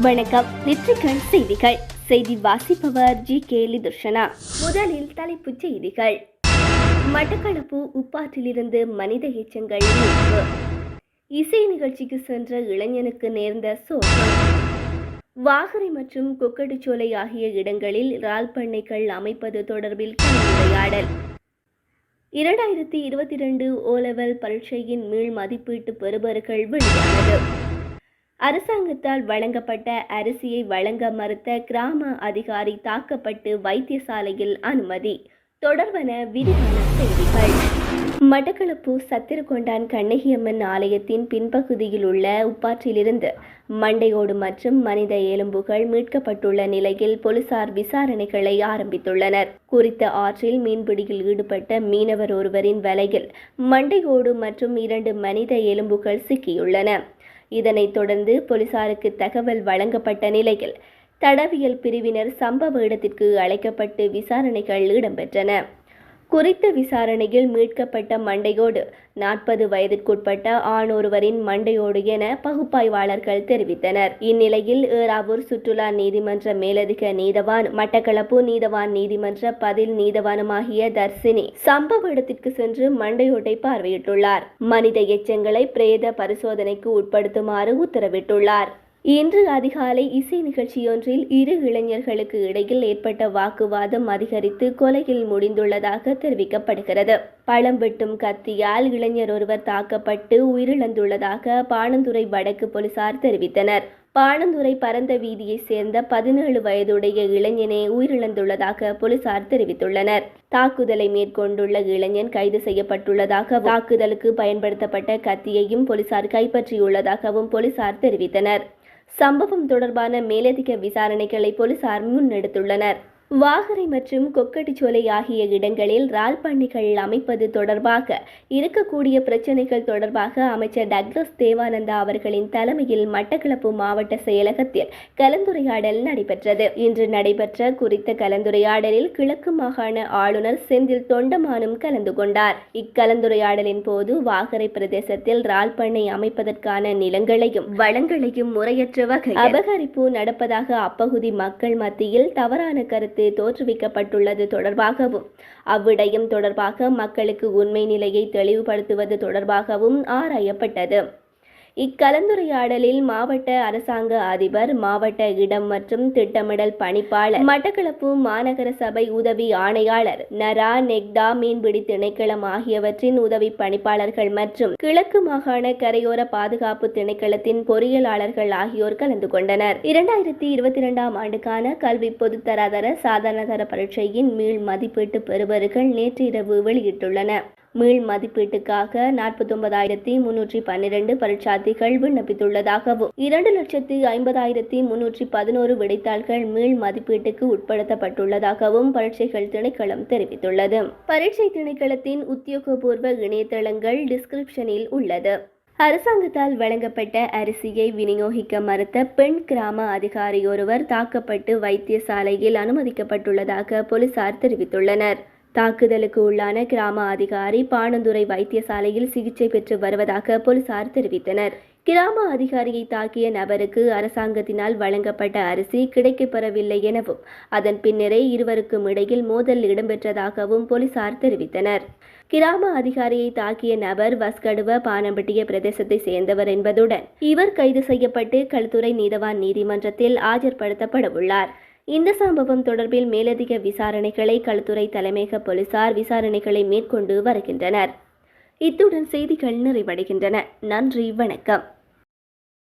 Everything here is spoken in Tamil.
வணக்கம் நெற்றிக்கண் செய்திகள். செய்தி வாசிப்பவர் ஜி கே லிதுர்ஷனா. முதலில் தலைப்புச் செய்திகள். மட்டக்களப்பு உப்பாற்றிலிருந்து மனித எச்சங்கள் மீட்பு. இசை நிகழ்ச்சிக்கு சென்ற இளைஞனுக்கு நேர்ந்த சோகம். வாகரை மற்றும் கொக்கடிச்சோலை ஆகிய இடங்களில் இறால் பண்ணைகள் அமைப்பது தொடர்பில் கலந்துரையாடல். இரண்டாயிரத்தி இருபத்தி ரெண்டு ஓலெவல் பரீட்சையின் மீள் மதிப்பீட்டு பெறுபர்கள் வெளியானது. அரசாங்கத்தால் வழங்கப்பட்ட அரிசியை வழங்க மறுத்த கிராம அதிகாரி தாக்கப்பட்டு வைத்தியசாலையில் அனுமதி. தொடர்பன விரிவான செய்திகள். மட்டக்களப்பு சத்திரகொண்டான் கண்ணகியம்மன் ஆலயத்தின் பின்பகுதியில் உள்ள உப்பாற்றிலிருந்து மண்டையோடு மற்றும் மனித எலும்புகள் மீட்கப்பட்டுள்ள நிலையில் போலீசார் விசாரணைகளை ஆரம்பித்துள்ளனர். குறித்த ஆற்றில் மீன்பிடியில் ஈடுபட்ட மீனவர் ஒருவரின் வலையில் மண்டையோடு மற்றும் இரண்டு மனித எலும்புகள் சிக்கியுள்ளன. இதனைத் தொடர்ந்து போலீசாருக்கு தகவல் வழங்கப்பட்ட நிலையில் தடவியல் பிரிவினர் சம்பவ இடத்திற்கு அழைக்கப்பட்டு விசாரணைகள் இடம்பெற்றன. குறித்த விசாரணையில் மீட்கப்பட்ட மண்டையோடு நாற்பது வயதிற்குட்பட்ட ஆண் ஒருவரின் மண்டையோடு என பகுப்பாய்வாளர்கள் தெரிவித்தனர். இந்நிலையில் ஏறாவூர் சுற்றுலா நீதிமன்ற மேலதிக நீதவான் மட்டக்களப்பு நீதவான் நீதிமன்ற பதில் நீதவானுமாகிய தர்சினி சம்பவ இடத்திற்கு சென்று மண்டையோட்டை பார்வையிட்டுள்ளார். மனித எச்சங்களை பிரேத பரிசோதனைக்கு உட்படுத்துமாறு உத்தரவிட்டுள்ளார். இன்று அதிகாலை இசை நிகழ்ச்சியொன்றில் இரு இளைஞர்களுக்கு இடையில் ஏற்பட்ட வாக்குவாதம் அதிகரித்து கொலையில் முடிந்துள்ளதாக தெரிவிக்கப்படுகிறது. பழம் வெட்டும் கத்தியால் இளைஞர் ஒருவர் தாக்கப்பட்டு உயிரிழந்துள்ளதாக பாணந்துறை வடக்கு போலீசார் தெரிவித்தனர். பாணந்துறை பரந்த வீதியைச் சேர்ந்த பதினேழு வயதுடைய இளைஞனே உயிரிழந்துள்ளதாக போலீசார் தெரிவித்துள்ளனர். தாக்குதலை மேற்கொண்டுள்ள இளைஞன் கைது செய்யப்பட்டுள்ளதாக தாக்குதலுக்கு பயன்படுத்தப்பட்ட கத்தியையும் போலீசார் கைப்பற்றியுள்ளதாகவும் போலீசார் தெரிவித்தனர். சம்பவம் தொடர்பான மேலதிக விசாரணைகளை போலீசார் முன்னெடுத்துள்ளனர். வாகரை மற்றும் கொக்கட்டிச்சோலை ஆகிய இடங்களில் ரால் பண்ணைகள் அமைப்பது தொடர்பாக இருக்கக்கூடிய பிரச்சினைகள் தொடர்பாக அமைச்சர் டக்ளஸ் தேவானந்தா அவர்களின் தலைமையில் மட்டக்களப்பு மாவட்ட செயலகத்தில் கலந்துரையாடல் நடைபெற்றது. இன்று நடைபெற்ற குறித்த கலந்துரையாடலில் கிழக்கு மாகாண ஆளுநர் செந்தில் தொண்டமானும் கலந்து கொண்டார். இக்கலந்துரையாடலின் போது வாகரை பிரதேசத்தில் ரால் பண்ணை அமைப்பதற்கான நிலங்களையும் வளங்களையும் முறையற்ற வகை அபகரிப்பு நடப்பதாக அப்பகுதி மக்கள் மத்தியில் தவறான கருத்து தோற்றுவிக்கப்பட்டுள்ளது தொடர்பாகவும் அவ்விடயம் தொடர்பாக மக்களுக்கு உண்மை நிலையை தெளிவுபடுத்துவது தொடர்பாகவும் ஆராயப்பட்டது. இக்கலந்துரையாடலில் மாவட்ட அரசாங்க அதிபர் மாவட்ட இடம் மற்றும் திட்டமிடல் பணிப்பாளர் மட்டக்களப்பு மாநகர சபை உதவி ஆணையாளர் நரா நெக்டா மீன்பிடி திணைக்களம் ஆகியவற்றின் உதவி பணிப்பாளர்கள் மற்றும் கிழக்கு மாகாண கரையோர பாதுகாப்பு திணைக்களத்தின் பொறியியலாளர்கள் ஆகியோர் கலந்து கொண்டனர். இரண்டாயிரத்தி இருபத்தி இரண்டாம் ஆண்டுக்கான கல்வி பொதுத்தராதர சாதாரணதர பரீட்சையின் மீள் மதிப்பீட்டு பெறுபர்கள் நேற்று இரவு வெளியிட்டுள்ளன. மீள் மதிப்பீட்டுக்காக நாற்பத்தொன்பதாயிரத்தி முன்னூற்றி பன்னிரண்டு பரீட்சார்த்திகள் விண்ணப்பித்துள்ளதாகவும் இரண்டு லட்சத்தி ஐம்பதாயிரத்தி முன்னூற்றி பதினோரு விடைத்தாள்கள் மீள் மதிப்பீட்டுக்கு உட்படுத்தப்பட்டுள்ளதாகவும் பரீட்சைகள் திணைக்களம் தெரிவித்துள்ளது. பரீட்சை திணைக்களத்தின் உத்தியோகபூர்வ இணையதளங்கள் டிஸ்கிரிப்ஷனில் உள்ளது. அரசாங்கத்தால் வழங்கப்பட்ட அரிசியை விநியோகிக்க மறுத்த பெண் கிராம அதிகாரியொருவர் தாக்கப்பட்டு வைத்தியசாலையில் அனுமதிக்கப்பட்டுள்ளதாக போலீசார் தெரிவித்துள்ளனர். தாக்குதலுக்கு உள்ளான கிராம அதிகாரி பாணந்துறை வைத்தியசாலையில் சிகிச்சை பெற்று வருவதாக போலீசார் தெரிவித்தனர். கிராம அதிகாரியை தாக்கிய நபருக்கு அரசாங்கத்தினால் வழங்கப்பட்ட அரிசி கிடைக்கப்பெறவில்லை எனவும் அதன் பின்னரே இருவருக்கும் இடையில் மோதல் இடம்பெற்றதாகவும் போலீசார் தெரிவித்தனர். கிராம அதிகாரியை தாக்கிய நபர் வஸ்கடுவ பானம்பட்டிய பிரதேசத்தை சேர்ந்தவர் என்பதுடன் இவர் கைது செய்யப்பட்டு களத்துறை நீதவான் நீதிமன்றத்தில் ஆஜர்படுத்தப்பட உள்ளார் இந்த சம்பவம் தொடர்பில் மேலதிக விசாரணைகளை கல்துறை தலைமையக போலீசார் விசாரணைகளை மேற்கொண்டு வருகின்றனர். இத்துடன் செய்திகள் நிறைவடைகின்றன. நன்றி வணக்கம்.